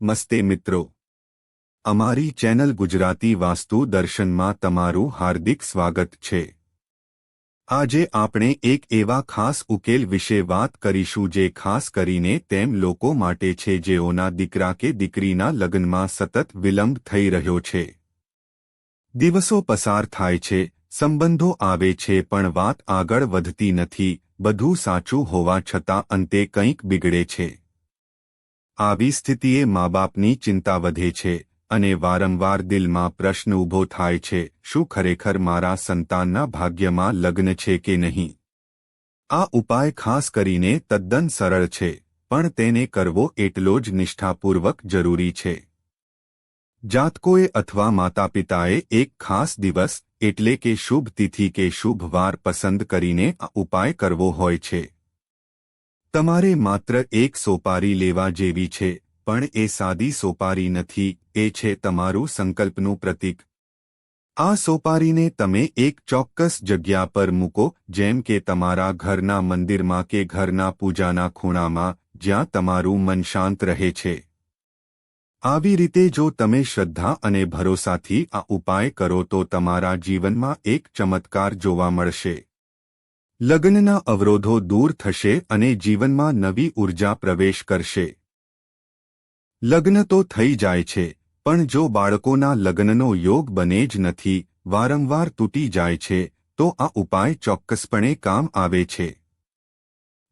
નમસ્તે મિત્રો. અમારી ચેનલ ગુજરાતી વાસ્તુ દર્શનમાં તમારું હાર્દિક સ્વાગત છે. આજે આપણે એક એવા ખાસ ઉકેલ વિશે વાત કરીશું જે ખાસ કરીને તેમ લોકો માટે છે જેઓના દીકરા કે દીકરીના લગ્નમાં સતત વિલંબ થઈ રહ્યો છે. દિવસો પસાર થાય છે, સંબંધો આવે છે પણ વાત આગળ વધતી નથી, બધું સાચું હોવા છતાં અંતે કંઈક બિગડે છે. આવી સ્થિતિએ મા બાપની ચિંતા વધે છે અને વારંવાર દિલમાં પ્રશ્ન ઊભો થાય છે, શું ખરેખર મારા સંતાનના ભાગ્યમાં લગ્ન છે કે નહીં? આ ઉપાય ખાસ કરીને તદ્દન સરળ છે, પણ તેને કરવો એટલો જ નિષ્ઠાપૂર્વક જરૂરી છે. જાતકોએ અથવા માતાપિતાએ એક ખાસ દિવસ, એટલે કે શુભ તિથિ કે શુભ વાર પસંદ કરીને આ ઉપાય કરવો હોય છે. તમારે માત્ર એક સોપારી લેવા જેવી છે, પણ એ સાદી સોપારી નથી, એ છે તમારું સંકલ્પનું પ્રતીક. આ સોપારીને તમે એક ચોક્કસ જગ્યા પર મૂકો, જેમ કે તમારા ઘરના મંદિરમાં કે ઘરના પૂજાના ખૂણામાં, જ્યાં તમારું મન શાંત રહે છે. આવી રીતે જો તમે શ્રદ્ધા અને ભરોસાથી આ ઉપાય કરો તો તમારા જીવનમાં એક ચમત્કાર જોવા મળશે. લગ્નના અવરોધો દૂર થશે અને જીવનમાં નવી ઊર્જા પ્રવેશ કરશે. લગ્ન તો થઈ જાય છે, પણ જો બાળકોના લગ્નનો યોગ બને જ નથી, વારંવાર તૂટી જાય છે, તો આ ઉપાય ચોક્કસપણે કામ આવે છે.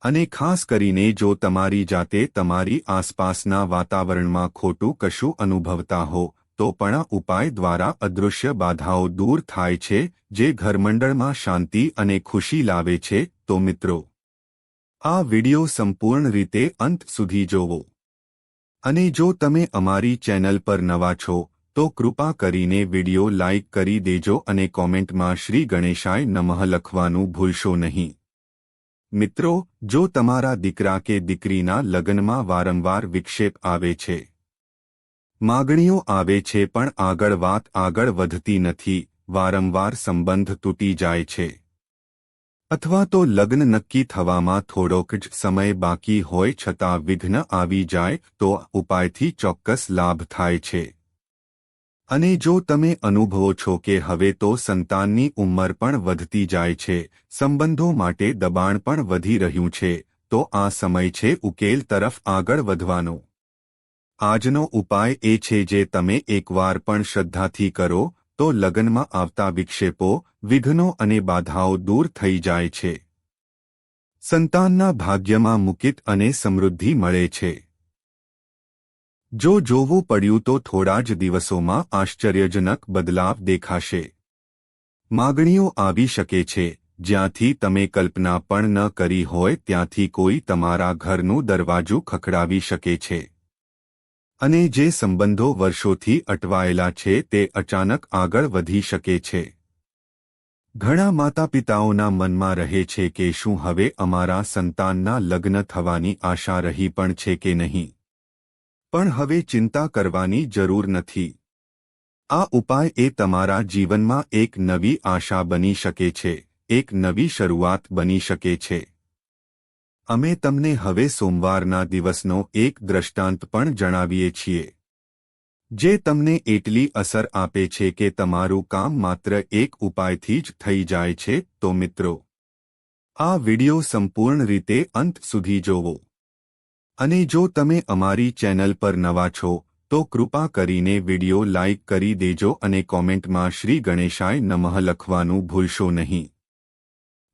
અને ખાસ કરીને જો તમારી જાતે તમારી આસપાસના વાતાવરણમાં ખોટું કશું અનુભવતા હો તો પણ ઉપાય દ્વારા અદૃશ્ય બાધાઓ દૂર થાય છે, જે ઘરમંડળમાં શાંતિ અને ખુશી લાવે છે, તો મિત્રો, આ વિડિયો સંપૂર્ણ રીતે અંત સુધી જોવો. અને જો તમે અમારી ચેનલ પર નવા છો, તો કૃપા કરીને વિડિયો લાઇક કરી દેજો અને કોમેન્ટમાં શ્રી ગણેશાય નમઃ લખવાનું ભૂલશો નહીં. મિત્રો, જો તમારા દીકરા કે દીકરીના લગ્નમાં વારંવાર વિક્ષેપ આવે છે માગણીઓ આવે છે, પણ આગળ વાત આગળ વધતી નથી, વારંવાર સંબંધ તૂટી જાય છે. અથવા તો લગ્ન નક્કી થવામાં થોડોક જ સમય બાકી હોય છતાં વિઘ્ન આવી જાય, તો ઉપાયથી ચોક્કસ લાભ થાય છે. અને જો તમે અનુભવો છો કે હવે તો સંતાનની ઉંમર પણ વધતી જાય છે, સંબંધો માટે દબાણ પણ વધી રહ્યું છે, તો આ સમય છે ઉકેલ તરફ આગળ વધવાનો. આજનો ઉપાય એ છે જે તમે એકવાર પણ શ્રદ્ધાથી કરો, તો લગ્નમાં આવતા વિક્ષેપો, વિઘ્નો અને બાધાઓ દૂર થઈ જાય છે. સંતાનના ભાગ્યમાં મુકિત અને સમૃદ્ધિ મળે છે. જો જોવું પડ્યું તો થોડા જ દિવસોમાં આશ્ચર્યજનક બદલાવ દેખાશે. માગણીઓ આવી શકે છે, જ્યાંથી તમે કલ્પના પણ ન કરી હોય ત્યાંથી કોઈ તમારા ઘરનું દરવાજું ખખડાવી શકે છે. અને જે સંબંધો વર્ષોથી અટવાયેલા છે તે અચાનક આગળ વધી શકે છે. ઘણા માતાપિતાઓના મનમાં રહે છે કે શું હવે અમારા સંતાનના લગ્ન થવાની આશા રહી પણ છે કે નહીં. પણ હવે ચિંતા કરવાની જરૂર નથી. આ ઉપાય એ તમારા જીવનમાં એક નવી આશા બની શકે છે, એક નવી શરૂઆત બની શકે છે. અમે તમને હવે સોમવારના દિવસનો એક દ્રષ્ટાંત પણ જણાવીએ છીએ. જે તમને એટલી અસર આપે છે કે તમારું કામ માત્ર એક ઉપાયથી જ થઈ જાય છે, તો મિત્રો, આ વિડિયો સંપૂર્ણ રીતે અંત સુધી જોવો. અને જો તમે અમારી ચેનલ પર નવા છો, તો કૃપા કરીને વિડિયો લાઇક કરી દેજો અને કોમેન્ટમાં શ્રી ગણેશાય નમઃ લખવાનું ભૂલશો નહીં.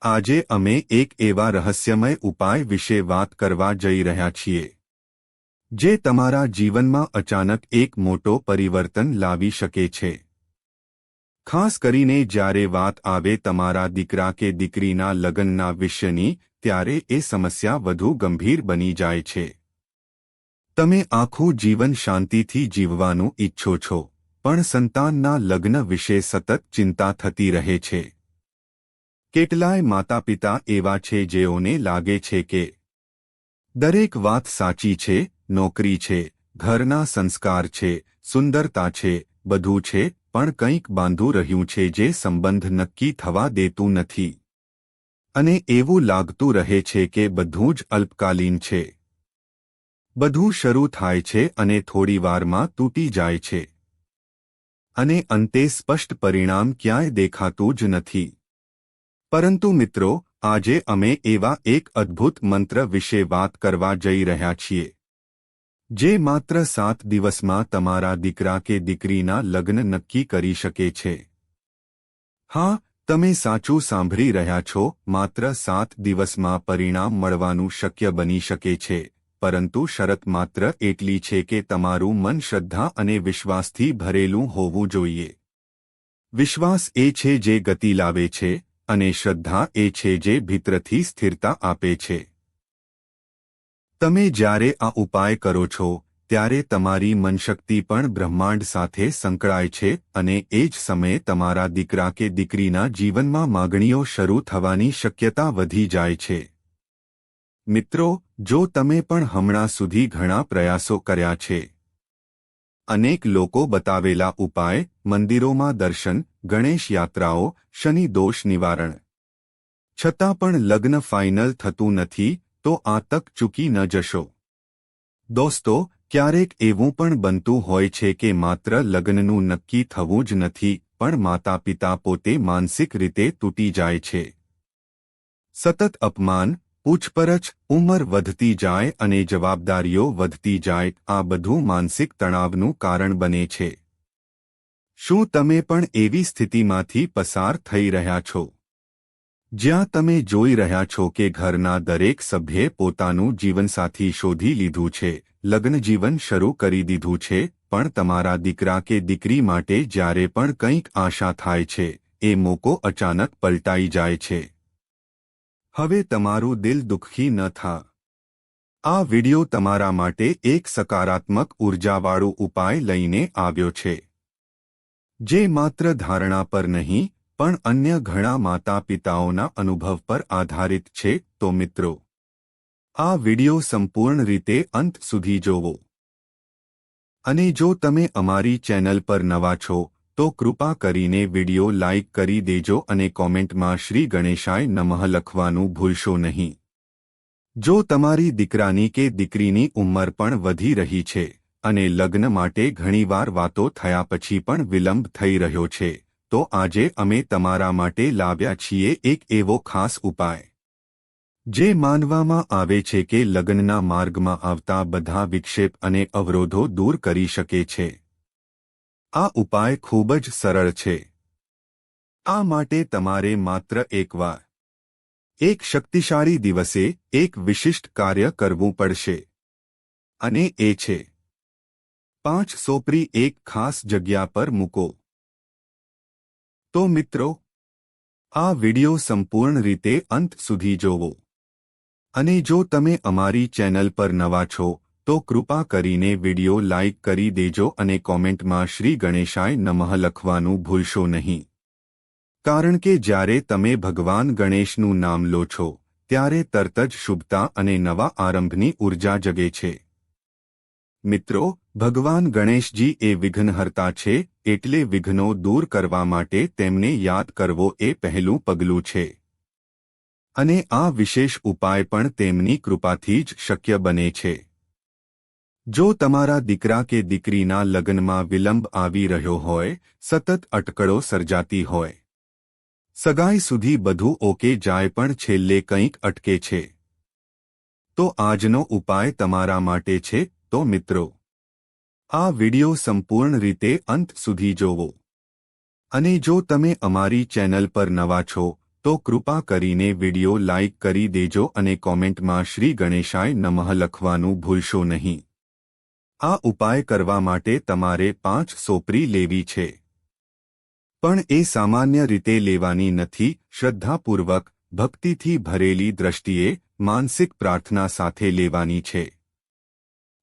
આજે અમે એક એવા રહસ્યમય ઉપાય વિશે વાત કરવા જઈ રહ્યા છીએ, જે તમારા જીવનમાં અચાનક એક મોટો પરિવર્તન લાવી શકે છે. ખાસ કરીને જ્યારે વાત આવે તમારા દીકરા કે દીકરીના લગ્નના વિષયની ત્યારે એ સમસ્યા વધુ ગંભીર બની જાય છે. તમે આખું જીવન શાંતિથી જીવવાનું ઈચ્છો છો, પણ સંતાનના લગ્ન વિશે સતત ચિંતા થતી રહે છે. કેટલાય માતાપિતા એવા છે જેઓને લાગે છે કે દરેક વાત સાચી છે, નોકરી છે, ઘરના સંસ્કાર છે, સુંદરતા છે, બધું છે, પણ કંઈક બાંધું રહ્યું છે જે સંબંધ નક્કી થવા દેતું નથી. અને એવું લાગતું રહે છે કે બધું જ અલ્પકાલીન છે. બધું શરૂ થાય છે અને થોડીવારમાં તૂટી જાય છે. અને અંતે સ્પષ્ટ પરિણામ ક્યાંય દેખાતું જ નથી. પરંતુ મિત્રો, આજે અમે એવા એક અદ્ભુત મંત્ર વિશે વાત કરવા જઈ રહ્યા છીએ. જે માત્ર સાત દિવસમાં તમારા દીકરા કે દીકરીના લગ્ન નક્કી કરી શકે છે. હા, તમે સાચું સાંભળી રહ્યા છો, માત્ર સાત દિવસમાં પરિણામ મળવાનું શક્ય બની શકે છે, પરંતુ શરત માત્ર એટલી છે કે તમારું મન શ્રદ્ધા અને વિશ્વાસથી ભરેલું હોવું જોઈએ. વિશ્વાસ એ છે જે ગતિ લાવે છે અને શ્રદ્ધા એ છે જે ભીતરથી સ્થિરતા આપે છે. તમે જ્યારે આ ઉપાય કરો છો, ત્યારે તમારી મનશક્તિ પણ બ્રહ્માંડ સાથે સંકળાય છે અને એ જ સમયે તમારા દીકરા કે દીકરીના જીવનમાં માગણીઓ શરૂ થવાની શક્યતા વધી જાય છે. મિત્રો, જો તમે પણ હમણાં સુધી ઘણા પ્રયાસો કર્યા છે. અનેક લોકો બતાવેલા ઉપાય મંદિરોમાં દર્શન, ગણેશ યાત્રાઓ, શનિ દોષ નિવારણ. છતાં પણ લગ્ન ફાઇનલ થતું નથી, તો આ તક ચૂકી ન જશો. દોસ્તો, ક્યારેક એવું પણ બનતું હોય છે કે માત્ર લગ્નનું નક્કી થવું જ નથી, પણ માતા પિતા પોતે માનસિક રીતે તૂટી જાય છે. સતત અપમાન, પૂછપરછ, ઉંમર વધતી જાય અને જવાબદારીઓ વધતી જાય, આ બધું માનસિક તણાવનું કારણ બને છે. શું તમે પણ એવી સ્થિતિમાંથી પસાર થઈ રહ્યા છો? જ્યાં તમે જોઈ રહ્યા છો કે ઘરના દરેક સભ્યે પોતાનું જીવનસાથી શોધી લીધું છે લગ્નજીવન શરૂ કરી દીધું છે, પણ તમારા દીકરા કે દીકરી માટે જ્યારે પણ કંઈક આશા થાય છે, એ મોકો અચાનક પલટાઈ જાય છે. હવે તમારું દિલ દુઃખી ન થા. આ વિડિયો તમારા માટે એક સકારાત્મક ઉર્જાવાળું ઉપાય લઈને આવ્યો છે. જે માત્ર ધારણા પર નહીં, પણ અન્ય ઘણા માતા પિતાઓના અનુભવ પર આધારિત છે, તો મિત્રો, આ વિડિયો સંપૂર્ણ રીતે અંત સુધી જોવો. અને જો તમે અમારી ચેનલ પર નવા છો, તો કૃપા કરીને વિડિયો લાઇક કરી દેજો અને કોમેન્ટમાં શ્રી ગણેશાય નમઃ લખવાનું ભૂલશો નહીં. જો તમારી દીકરાની કે દીકરીની ઉંમર પણ વધી રહી છે અને લગ્ન માટે ઘણીવાર વાતો થયા પછી પણ વિલંબ થઈ રહ્યો છે. તો આજે અમે તમારા માટે લાવ્યા છીએ એક એવો ખાસ ઉપાય. જે માનવામાં આવે છે કે લગ્નના માર્ગમાં આવતા બધા વિક્ષેપ અને અવરોધો દૂર કરી શકે છે. આ ઉપાય ખૂબ જ સરળ છે. આ માટે તમારે માત્ર એકવાર, એક શક્તિશાળી દિવસે એક વિશિષ્ટ કાર્ય કરવું પડશે. અને એ છે પાંચ સોપરી એક ખાસ જગ્યા પર મૂકો. તો મિત્રો, આ વિડિયો સંપૂર્ણ રીતે અંત સુધી જોવો. અને જો તમે અમારી ચેનલ પર નવા છો, તો કૃપા કરીને વિડિયો લાઇક કરી દેજો અને કોમેન્ટમાં શ્રી ગણેશાય નમઃ લખવાનું ભૂલશો નહીં. કારણ કે જ્યારે તમે ભગવાન ગણેશનું નામ લો છો, ત્યારે તરત જ શુભતા અને નવા આરંભની ઊર્જા જગે છે. મિત્રો, ભગવાન ગણેશજી એ વિઘ્નહર્તા છે, એટલે વિઘ્નો દૂર કરવા માટે તેમને યાદ કરવો એ પહેલું પગલું છે. અને આ વિશેષ ઉપાય પણ તેમની કૃપાથી જ શક્ય બને છે. જો તમારા દીકરા કે દીકરીના લગ્નમાં વિલંબ આવી રહ્યો હોય, સતત અટકળો સર્જાતી હોય. સગાઈ સુધી બધું ઓકે જાય પણ છેલ્લે કંઈક અટકે છે. તો આજનો ઉપાય તમારા માટે છે તો મિત્રો, આ વિડિયો સંપૂર્ણ રીતે અંત સુધી જોવો. અને જો તમે અમારી ચેનલ પર નવા છો, તો કૃપા કરીને વિડિયો લાઇક કરી દેજો અને કોમેન્ટમાં શ્રી ગણેશાય નમઃ લખવાનું ભૂલશો નહીં. આ ઉપાય કરવા માટે તમારે પાંચ સોપરી લેવી છે. પણ એ સામાન્ય રીતે લેવાની નથી, શ્રદ્ધાપૂર્વક, ભક્તિથી ભરેલી દ્રષ્ટિએ, માનસિક પ્રાર્થના સાથે લેવાની છે.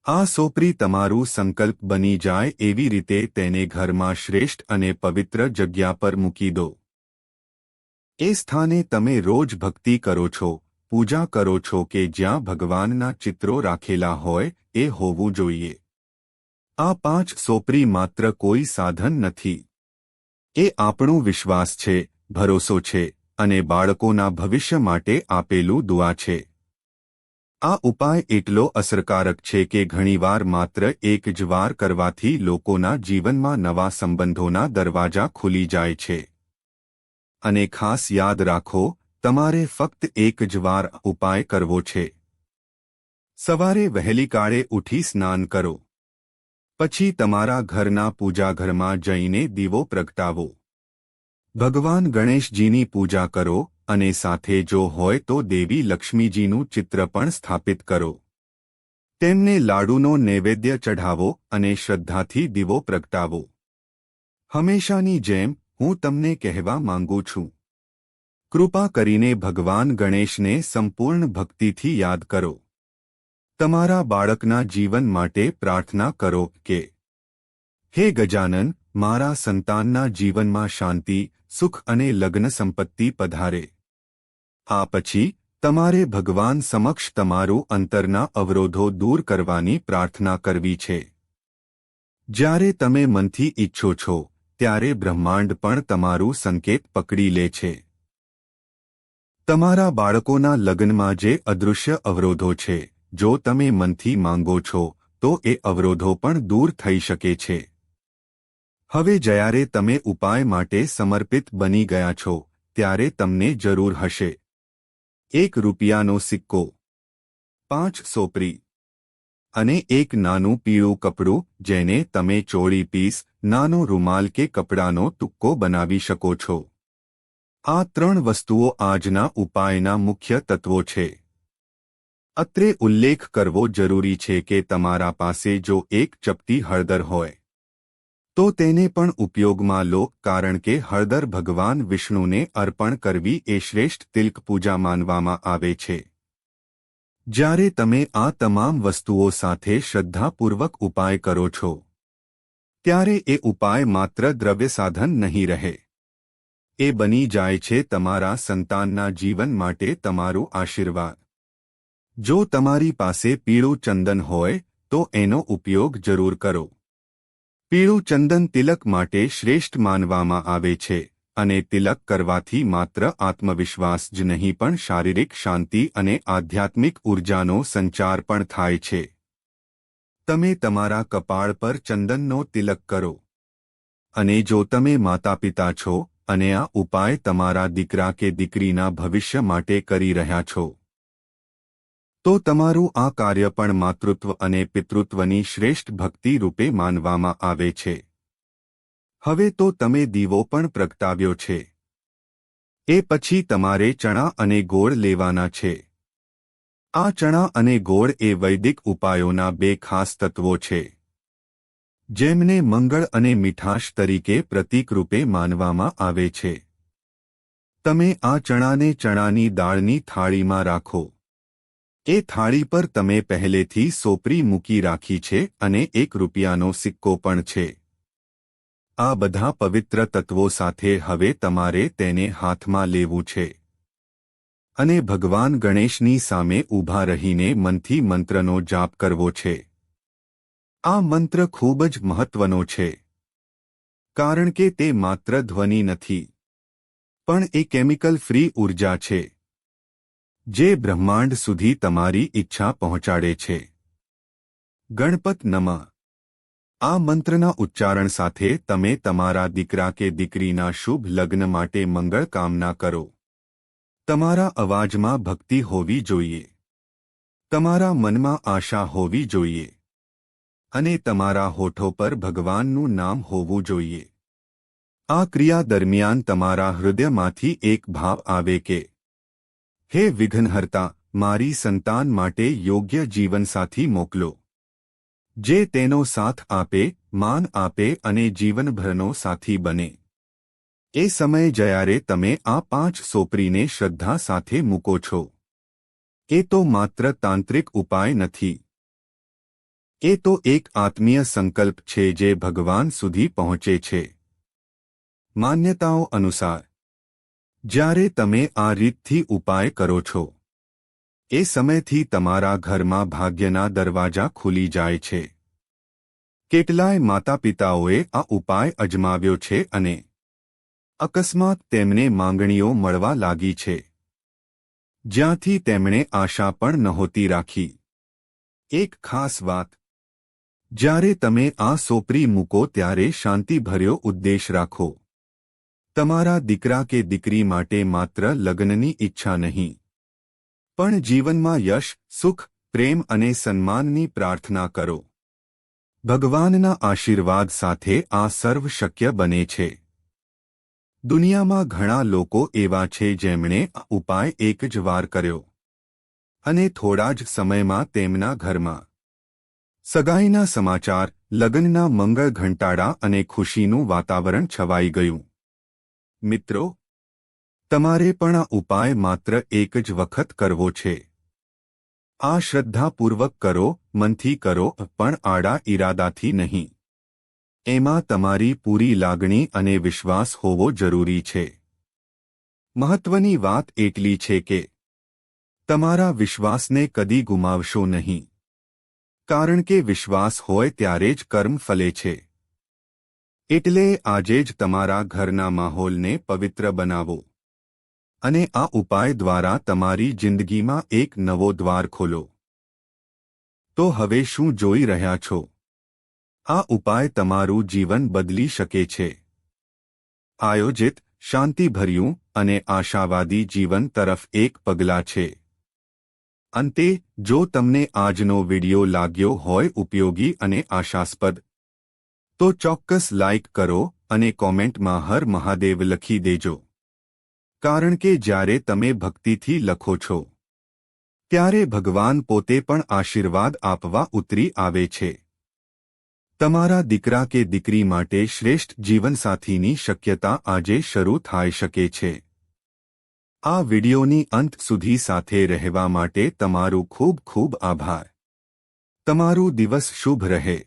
આ સોપરી તમારું સંકલ્પ બની જાય એવી રીતે તેને ઘરમાં શ્રેષ્ઠ અને પવિત્ર જગ્યા પર મૂકી દો. એ સ્થાને તમે રોજ ભક્તિ કરો છો, પૂજા કરો છો કે જ્યાં ભગવાનના ચિત્રો રાખેલા હોય એ હોવું જોઈએ. આ પાંચ સોપરી માત્ર કોઈ સાધન નથી. એ આપણો વિશ્વાસ છે, ભરોસો છે અને બાળકોના ભવિષ્ય માટે આપેલું દુઆ છે. આ ઉપાય એટલો અસરકારક છે કે ઘણીવાર માત્ર એક જ વાર કરવાથી લોકોના જીવનમાં નવા સંબંધોના દરવાજા ખુલી જાય છે. અને ખાસ યાદ રાખો, તમારે ફક્ત એક જ વાર ઉપાય કરવો છે. સવારે વહેલી કાળે ઉઠી સ્નાન કરો. પછી તમારા ઘરના પૂજાઘરમાં જઈને દીવો પ્રગટાવો. ભગવાન ગણેશજીની પૂજા કરો અને સાથે જો હોય તો દેવી લક્ષ્મીજીનું ચિત્ર પણ સ્થાપિત કરો. તેમને લાડુનો નૈવેદ્ય ચઢાવો અને શ્રદ્ધાથી દીવો પ્રગટાવો. હંમેશાની જેમ હું તમને કહેવા માંગુ છું. કૃપા કરીને ભગવાન ગણેશને સંપૂર્ણ ભક્તિથી યાદ કરો. તમારા બાળકના જીવન માટે પ્રાર્થના કરો કે, હે ગજાનન, મારા સંતાનના જીવનમાં શાંતિ, સુખ અને લગ્ન સંપત્તિ પધારે. આ પછી તમારે ભગવાન સમક્ષ તમારું અંતરના અવરોધો દૂર કરવાની પ્રાર્થના કરવી છે. જ્યારે તમે મનથી ઈચ્છો છો, ત્યારે બ્રહ્માંડ પણ તમારું સંકેત પકડી લે છે. તમારા બાળકોના લગ્નમાં જે અદૃશ્ય અવરોધો છે, જો તમે મનથી માંગો છો, તો એ અવરોધો પણ દૂર થઈ શકે છે. હવે જ્યારે તમે ઉપાય માટે સમર્પિત બની ગયા છો, ત્યારે તમને જરૂર હશે એક રૂપિયાનો સિક્કો. પાંચ સોપરી. અને એક નાનું પીળું કપડું, જેને તમે ચોળી પીસ, નાનો રૂમાલ કે કપડાનો ટુક્કો બનાવી શકો છો. આ ત્રણ વસ્તુઓ આજના ઉપાયના મુખ્ય તત્વો છે. અત્રે ઉલ્લેખ કરવો જરૂરી છે કે તમારા પાસે જો એક ચપટી હળદર હોય તો તેને પણ ઉપયોગમાં લો, કારણ કે હળદર ભગવાન વિષ્ણુને અર્પણ કરવી એ શ્રેષ્ઠ તિલક પૂજા માનવામાં આવે છે. જ્યારે તમે આ તમામ વસ્તુઓ સાથે શ્રદ્ધાપૂર્વક ઉપાય કરો છો, ત્યારે એ ઉપાય માત્ર દ્રવ્ય સાધન નહીં રહે. એ બની જાય છે તમારા સંતાનના જીવન માટે તમારું આશીર્વાદ. જો તમારી પાસે પીળું ચંદન હોય, તો એનો ઉપયોગ જરૂર કરો. પીળું ચંદન તિલક માટે શ્રેષ્ઠ માનવામાં આવે છે અને તિલક કરવાથી માત્ર આત્મવિશ્વાસ જ નહીં પણ શારીરિક શાંતિ અને આધ્યાત્મિક ઉર્જાનો સંચાર પણ થાય છે. તમે તમારા કપાળ પર ચંદનનો તિલક કરો. અને જો તમે માતાપિતા છો અને આ ઉપાય તમારા દીકરા કે દીકરીના ભવિષ્ય માટે કરી રહ્યા છો તો તમારું આ કાર્ય પણ માતૃત્વ અને પિતૃત્વની શ્રેષ્ઠ ભક્તિ રૂપે માનવામાં આવે છે. હવે તો તમે દીવો પણ પ્રગટાવ્યો છે. એ પછી તમારે ચણા અને ગોળ લેવાના છે. આ ચણા અને ગોળ એ વૈદિક ઉપાયોના બે ખાસ તત્વો છે. જેમને મંગળ અને મીઠાશ તરીકે પ્રતીકરૂપે માનવામાં આવે છે. તમે આ ચણાને ચણાની દાળની થાળીમાં રાખો. એ થાળી પર તમે પહેલેથી સોપરી મૂકી રાખી છે અને એક રૂપિયાનો સિક્કો પણ છે. આ બધા પવિત્ર તત્વો સાથે હવે તમારે તેને હાથમાં લેવું છે. અને ભગવાન ગણેશની સામે ઊભા રહીને મનથી મંત્રનો જાપ કરવો છે. આ મંત્ર ખૂબ જ મહત્વનો છે. કારણ કે તે માત્ર ધ્વનિ નથી. પણ એ કેમિકલ ફ્રી ઊર્જા છે. જે બ્રહ્માંડ સુધી તમારી ઈચ્છા પહોંચાડે છે. ગણપત નમ. આ મંત્રના ઉચ્ચારણ સાથે તમે તમારા દીકરા કે દીકરીના શુભ લગ્ન માટે મંગળ કામના કરો. તમારા અવાજમાં ભક્તિ હોવી જોઈએ. તમારા મનમાં આશા હોવી જોઈએ. અને તમારા હોઠો પર ભગવાનનું નામ હોવું જોઈએ. આ ક્રિયા દરમિયાન તમારા હૃદયમાંથી એક ભાવ આવે કે હે વિઘ્નહર્તા, મારી સંતાન માટે યોગ્ય જીવનસાથી મોકલો. જે તેનો સાથ આપે, માન આપે અને જીવનભરનો સાથી બને. એ સમયે જયારે તમે આ પાંચ સોપરીને શ્રદ્ધા સાથે મૂકો છો. એ તો માત્ર તાંત્રિક ઉપાય નથી. એ તો એક આત્મીય સંકલ્પ છે જે ભગવાન સુધી પહોંચે છે. માન્યતાઓ અનુસાર જ્યારે તમે આ રીતથી ઉપાય કરો છો, એ સમયથી તમારા ઘરમાં ભાગ્યના દરવાજા ખુલી જાય છે. કેટલાય માતાપિતાઓએ આ ઉપાય અજમાવ્યો છે અને અકસ્માત તેમને માંગણીઓ મળવા લાગી છે. જ્યાંથી તેમણે આશા પણ નહોતી રાખી. એક ખાસ વાત, જ્યારે તમે આ સોપરી મૂકો ત્યારે શાંતિભર્યો ઉદ્દેશ રાખો. તમારા દીકરા કે દીકરી માટે માત્ર લગ્નની ઈચ્છા નહીં. પણ જીવનમાં યશ, સુખ, પ્રેમ અને સન્માનની પ્રાર્થના કરો. ભગવાનના આશીર્વાદ સાથે આ સર્વ શક્ય બને છે. દુનિયામાં ઘણા લોકો એવા છે જેમણે આ ઉપાય એક જ વાર કર્યો. અને થોડા જ સમયમાં તેમના ઘરમાં. સગાઈના સમાચાર, લગ્નના મંગળ ઘંટાડા અને ખુશીનું વાતાવરણ છવાઈ ગયું. મિત્રો, તમારે પણ આ ઉપાય માત્ર એક જ વખત કરવો છે. આ શ્રદ્ધાપૂર્વક કરો, મનથી કરો, પણ આડા ઈરાદાથી નહીં. એમાં તમારી પૂરી લાગણી અને વિશ્વાસ હોવો જરૂરી છે. મહત્વની વાત એટલી છે કે, તમારા વિશ્વાસને કદી ગુમાવશો નહીં. કારણ કે વિશ્વાસ હોય ત્યારે જ કર્મ ફલે છે. એટલે આજે જ તમારા ઘરના માહોલને પવિત્ર બનાવો. અને આ ઉપાય દ્વારા તમારી જિંદગીમાં એક નવો દ્વાર ખોલો. તો હવે શું જોઈ રહ્યા છો? આ ઉપાય તમારું જીવન બદલી શકે છે. આયોજિત શાંતિભર્યું અને આશાવાદી જીવન તરફ એક પગલા છે. અંતે, જો તમને આજનો વિડિયો લાગ્યો હોય ઉપયોગી અને આશાસ્પદ તો ચોક્કસ લાઇક કરો અને કોમેન્ટમાં હર મહાદેવ લખી દેજો. કારણ કે જ્યારે તમે ભક્તિથી લખો છો, ત્યારે ભગવાન પોતે પણ આશીર્વાદ આપવા ઉતરી આવે છે. તમારા દીકરા કે દીકરી માટે શ્રેષ્ઠ જીવનસાથીની શક્યતા આજે શરૂ થઈ શકે છે. આ વિડિયોની અંત સુધી સાથે રહેવા માટે તમારું ખૂબ ખૂબ આભાર. તમારું દિવસ શુભ રહે.